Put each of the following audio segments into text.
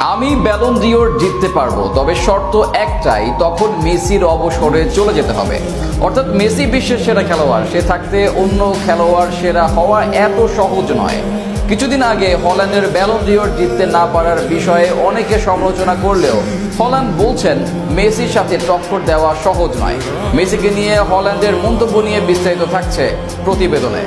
আমি Ballon d'Or জিততে পারব, তবে শর্ত একটাই, তখন মেসির অবসরে চলে যেতে হবে। অর্থাৎ মেসি বিশ্বের সেরা খেলোয়াড়, সে থাকতে অন্য খেলোয়াড় সেরা হওয়া এত সহজ নয়। কিছুদিন আগে হল্যান্ডের ব্যালন ডিওর জিততে না পারার বিষয়ে অনেকে সমালোচনা করলেও, হল্যান্ড বলছেন মেসির সাথে টক্কর দেওয়া সহজ নয়। মেসিকে নিয়ে হল্যান্ডের মন্তব্য নিয়ে বিস্তারিত থাকছে প্রতিবেদনে।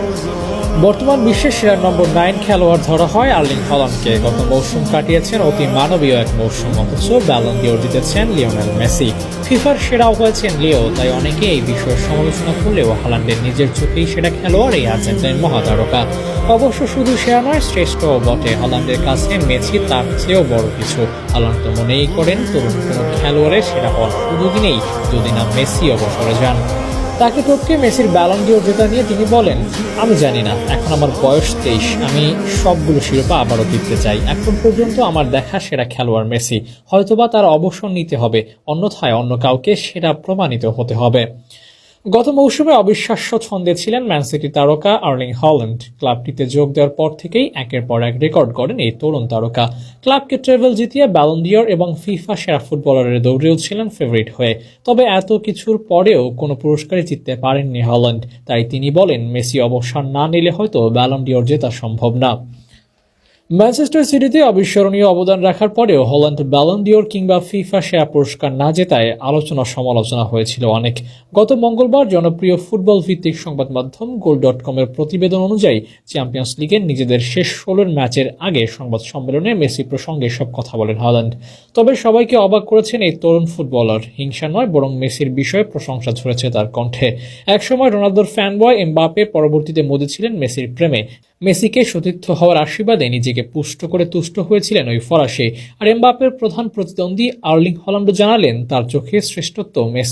বর্তমান বিশ্বের সেরা নম্বর নাইন খেলোয়াড় ধরা হয় আর্লিং হল্যান্ডকে। গত মৌসুম কাটিয়েছেন অতি মানবীয় এক মৌসুম, অথচ ব্যালন দিওর জিতেছেন লিওনেল মেসি। ফিফার সেরাও হয়েছেন লিও, তাই অনেকে এই বিষয়ে সমালোচনা করলেও হল্যান্ডের নিজের চোখেই সেরা খেলোয়াড় এই আর্জেন্টাইন মহাতারকা। অবশ্য শুধু সেরা নয়, শ্রেষ্ঠ বটে হল্যান্ডের কাছে মেসি তার চেয়েও বড় কিছু। হল্যান্ড তো মনেই করেন, তরুণ কোনো খেলোয়াড়ের সেরা হওয়ার সুযোগই নেই যদি না মেসি অবসরে যান। তাকে টপকে মেসির ব্যালন দিয়ে জেতা নিয়ে তিনি বলেন, আমি জানি না, এখন আমার বয়স তেইশ, আমি সবগুলো শিরোপা আবারও দিতে চাই। এখন পর্যন্ত আমার দেখা সেরা খেলোয়াড় মেসি। হয়তোবা তার অবসর নিতে হবে, অন্যথায় অন্য কাউকে সেরা প্রমাণিত হতে হবে। গত মৌসুমে অবিশ্বাস্য ছন্দে ছিলেন ম্যান সিটি তারকা আর্লিং হল্যান্ড। ক্লাবটিতে যোগ দেওয়ার পর থেকেই একের পর এক রেকর্ড করেন এই তরুণ তারকা। ক্লাবকে ট্রেভেল জিতিয়ে ব্যালন্ডিয়র এবং ফিফা সেরা ফুটবলারের দৌড়েও ছিলেন ফেভারিট হয়ে। তবে এত কিছুর পরেও কোনো পুরস্কারই জিততে পারেননি হল্যান্ড। তাই তিনি বলেন, মেসি অবসর না নিলে হয়তো ব্যালন্ডিয়র জেতা সম্ভব না। ম্যানচেস্টার সিটিতে অবিস্মরণীয় অবদান রাখার পরেও হল্যান্ড ব্যালন ডিওর কিংবা ফিফা সেরা পুরস্কার না জেতায় আলোচনা সমালোচনা হয়েছিল অনেক। গত মঙ্গলবার জনপ্রিয় ফুটবল ভিত্তিক সংবাদ মাধ্যম গোল ডট কমের প্রতিবেদন অনুযায়ী চ্যাম্পিয়ন্স লিগের নিজেদের শেষ ষোলোর ম্যাচের আগে সংবাদ সম্মেলনে মেসি প্রসঙ্গে সব কথা বলেন হল্যান্ড। তবে সবাইকে অবাক করেছেন এই তরুণ ফুটবলার। হিংসা নয়, বরং মেসির বিষয়ে প্রশংসা ঝরেছে তার কণ্ঠে। একসময় রোনালদোর ফ্যান বয় এমবাপে পরবর্তীতে মজেছিলেন মেসির প্রেমে। মেসিকে সতীর্থ হওয়ার আশীর্বাদে নিজেকে পুষ্ট করে তুষ্ট হয়েছিলেন ওই ফরাসি। আর এমবাপের প্রধান প্রতিদ্বন্দ্বী আর্লিং হল্যান্ড জানালেন, তার চোখে শ্রেষ্ঠত্ব মেসি।